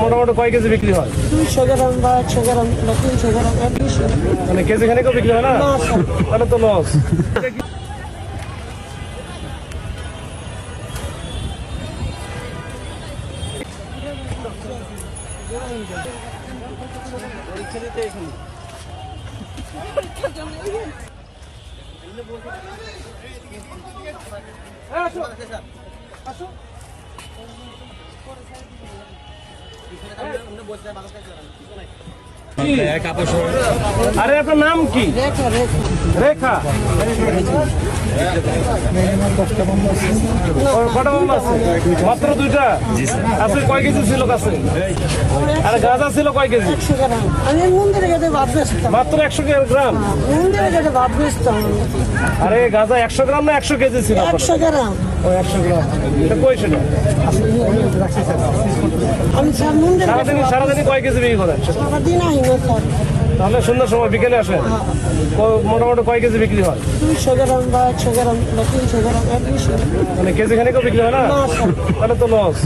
মোটামুটি কয় কেজি বিক্রি হয়? দুইশো গ্রাম বা একশো গ্রাম বা তিনশো গ্রাম মানে কেজি খানিকও বিক্রি হয় না। তাহলে তো লস বসে বাংলাদেশ আরে আপনার নাম কি? রেখা। কটা আছে। মাত্র দুইটা? আছে কয় কেজি ছিল কাছে আরে গাঁজা ছিল কয় কেজি? মাত্র একশো গ্রাম? বেচতাম। আরে গাঁজা একশো গ্রাম না একশো কেজি ছিল? একশো গ্রাম। সারাদিনই কয় কেজি বিক্রি করেন? তাহলে সন্ধ্যার সময় বিকেলে আসেন। ক- মোটামুটি কয় কেজি বিক্রি হয়? দুইশো গ্রাম বা একশো গ্রাম বা তিনশো গ্রাম মানে কেজি খানিকও বিক্রি হয় না? না, তাহলে তো লস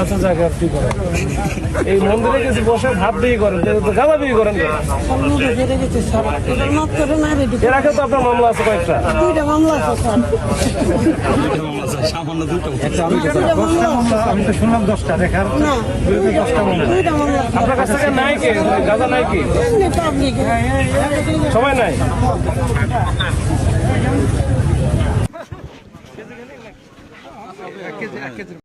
আচ্ছা যাক আর কি করেন এই মন্দিরে কিছু বসে ভাত বিক্রি করেন তো গাঁজা বিক্রি করেন। এর আগে তো আপনার মামলা আছে কয়েকটা। দুইটা মামলা আছে স্যার দুইটা আমি তো শুনলাম দশটা রেখার না। মামলা। আপনার কাছ থেকে নাই কে? গাঁজা নাই কি? সবাই নাই? Herhalde.